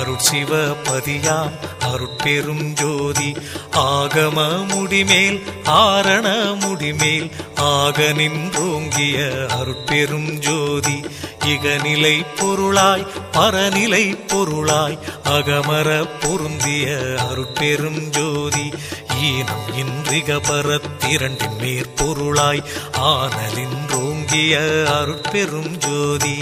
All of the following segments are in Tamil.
அருட்சிவ பதியாம் அருட்பெரும் ஜோதி. ஆகம முடிமேல் ஆரண முடிமேல் ஆக நின்றோங்கிய அருட்பெரும் ஜோதி. இகநிலை பொருளாய் பரநிலை பொருளாய் அகமர பொருந்திய அருட்பெரும் ஜோதி. ஈனம் இன்றிக பரத்திரண்டின் மேற்பொருளாய் ஆனலின்றோங்கிய அருட்பெரும் ஜோதி.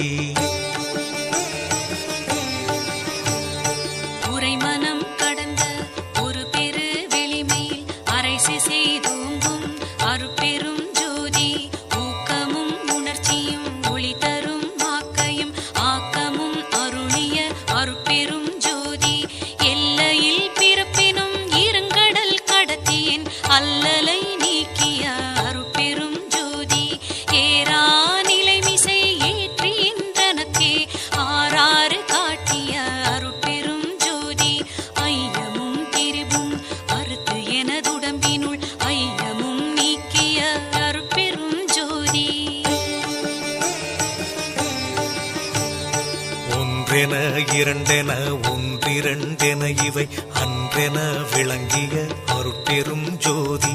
ஒன்றென இரண்டென ஒன்றிரண்டென இவை அன்றென விளங்கிய அருட்பெரும் ஜோதி.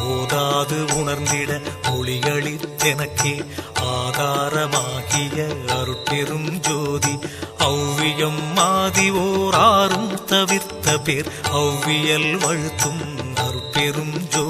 ஓதாது உணர்ந்திட ஒளியளித்தெனக்கே ஆதாரமாகிய அருட்பெரும் ஜோதி. ஔவியம் மாதி ஓராறும் தவிர்த்த பேர் ஔவியல் வழுத்தும் அருட்பெரும் ஜோதி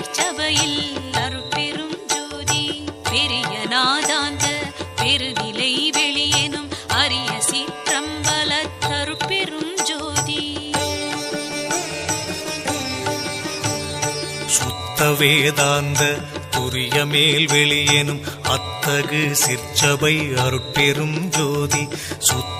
அமல சீர்ச்சபையில் அருட்பெரும் ஜோதி பெரிய நாதாந்த பெருநிலை வெளியேனும் அரிய சீற்றம்பல தருப்பெரும் ஜோதி. சுத்த வேதாந்த துரிய மேல் வெளியேனும் அத்தகு சிற்சபை அருட்பெரும் ஜோதி சுத்த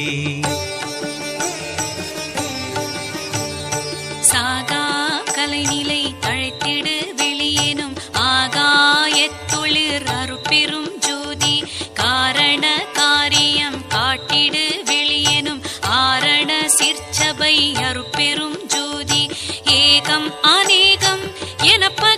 சாகா கலைநிலை தழைத்திடு வெளியேனும் ஆகாயத்தொழிற் அருட்பெரும் ஜோதி காரண காரியம் காட்டிடு வெளியேனும் ஆரண சிற்சபை அருட்பெரும் ஜோதி. ஏகம் அநேகம் எனப்ப